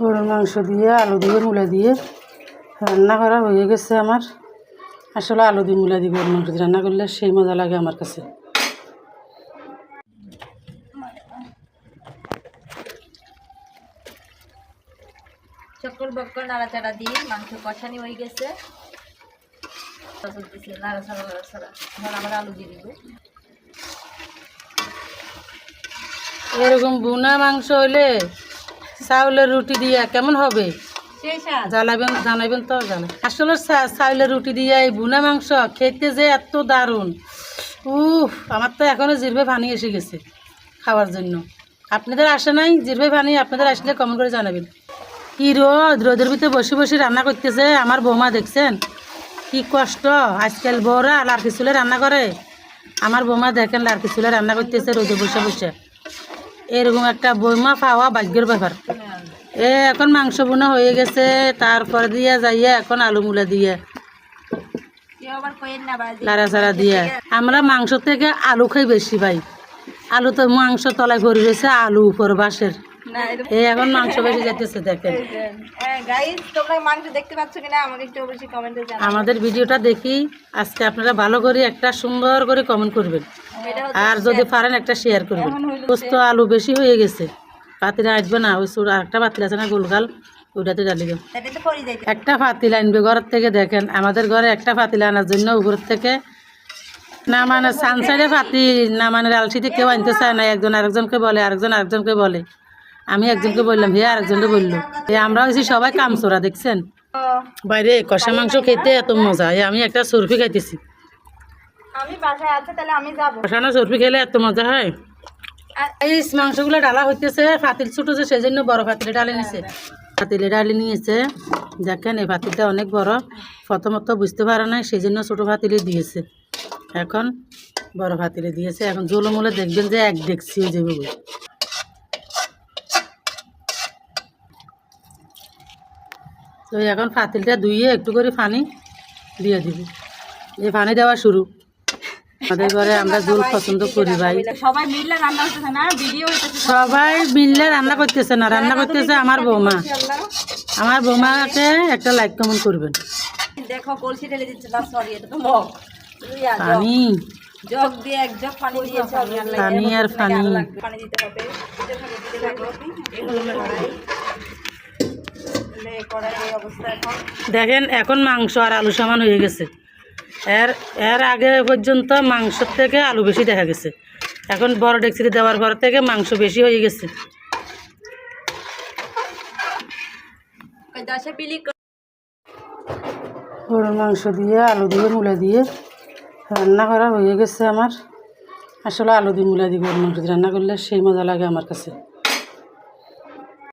গরুর মাংস দিয়ে আলু দিয়ে মূলা দিয়ে রান্না করা হয়ে গেছে আমার। আসলে আলু দিয়ে মূলা দিয়ে গরুর মাংস দিয়ে রান্না করলে সেই মজা লাগে আমার কাছে। চক্কর বক্কর নাড়াচাড়া দিয়ে মাংস কষানি হয়ে গেছে। নাড়াচাড়া নাড়াচাড়া। এখন আবার আলু দিয়ে দিব। এরকম বুনা মাংস হইলে চাউলের রুটি দিয়া কেমন হবে? স্বাদ। জানাবেন তো জানে। আসলে চাউলের রুটি দিয়ে এই বুনা মাংস খেতে যে এত দারুণ। উফ আমার তো এখনও জিরবে পানি এসে গেছে খাওয়ার জন্য। আপনাদের আসে নাই জিরবে পানি? আপনাদের আসলে কমেন্ট করে জানাবেন। কি রোদ? রোদের ভিতরে বসে বসে রান্না করতেছে আমার বৌমা দেখছেন? কি কষ্ট আজকাল বউরা লাড়কি চুলে রান্না করে। আমার বৌমা দেখেন লাড়কি চুলে রান্না করতেছে রোদে বসে বসে। এরকম একটা বৌমা পাওয়া ভাগ্যের ব্যাপার। এ, এখন মাংস বোনা হয়ে গেছে, তারপর দিয়ে যাইয়া এখন আলু মুলা দিয়ে। লাড়া চাড়া দিয়ে। আমরা মাংস থেকে আলু খাই বেশি ভাই। আলু তো মাংস তলায় ভরে রয়েছে, আলু উপর এই এখন মাংস বেশি আমাদের ভিডিওটা দেখি, আজকে আপনারা ভালো করে একটা সুন্দর করে কমেন্ট করবেন। আর যদি পারেন একটা শেয়ার করবেন। পোস্ত আলু বেশি হয়ে গেছে। পাতিলা আসবে না ওই চুড় আরেকটা পাতিল আছে না গোলগাল ওইটাতে ডালি দেব একটা পাতিল আনবে ঘরের থেকে দেখেন আমাদের ঘরে একটা পাতিল আনার জন্য উপরের থেকে না মানে সানসাইডে পাতিল না মানে আলসিতে কেউ আনতে চায় না একজন আরেকজনকে বলে আরেকজন আরেকজনকে বলে। আমি একজনকে বললাম হে আরেকজনকে বলল। এ আমরা হয়েছি সবাই কামচোরা দেখছেন? বাইরে কষা মাংস খেতে এত মজা আমি একটা সরফি খাইতেছি। আমি বাসায় আছে তাহলে আমি যাব। কষানো সরফি খেলে এত মজা হয়? এই মাংসগুলো ডালা হইতেছে পাতিল ছোটো যে সেই জন্য বড় পাতিলে ডালে নিছে। পাতিলে ডালে নিয়েছে। দেখেন এই পাতিলটা অনেক বড়। প্রথমত বুঝতে পারে নাই সেই জন্য ছোটো পাতিলে দিয়েছে। এখন বড় পাতিলে দিয়েছে। এখন জলমলে দেখবেন যে এক হয়ে যাবে বলে। তো এখন পাতিলটা ধুইয়ে একটু করে পানি দিয়ে দিব। এই পানি দেওয়া শুরু। আমাদের ঘরে আমরা জল পছন্দ করি ভাই। সবাই মিললে রান্না হইতেছে না ভিডিও সবাই মিললে রান্না করতেছে না রান্না করতেছে আমার বৌমা। আমার। বৌমাকে একটা লাইক কমেন্ট করবেন। দেখো কলসি ঢেলে দিচ্ছে না সরি এটা তো মগ। পানি। জগ দিয়ে এক জগ পানি দিয়েছে। পানি আর পানি। পানি দিতে হবে। দেখেন এখন মাংস আর আলু সমান হয়ে গেছে। এর এর আগে পর্যন্ত মাংসর থেকে আলু বেশি দেখা গেছে। এখন বড় ডেকচিতে দেওয়ার পর থেকে মাংস বেশি হয়ে গেছে। গরুর মাংস দিয়ে, আলু দিয়ে, মূলা দিয়ে রান্না করা হয়ে গেছে আমার। আসলে আলু দিয়ে, মূলা দিয়ে গরুর মাংস রান্না করলে সেই মজা লাগে আমার কাছে।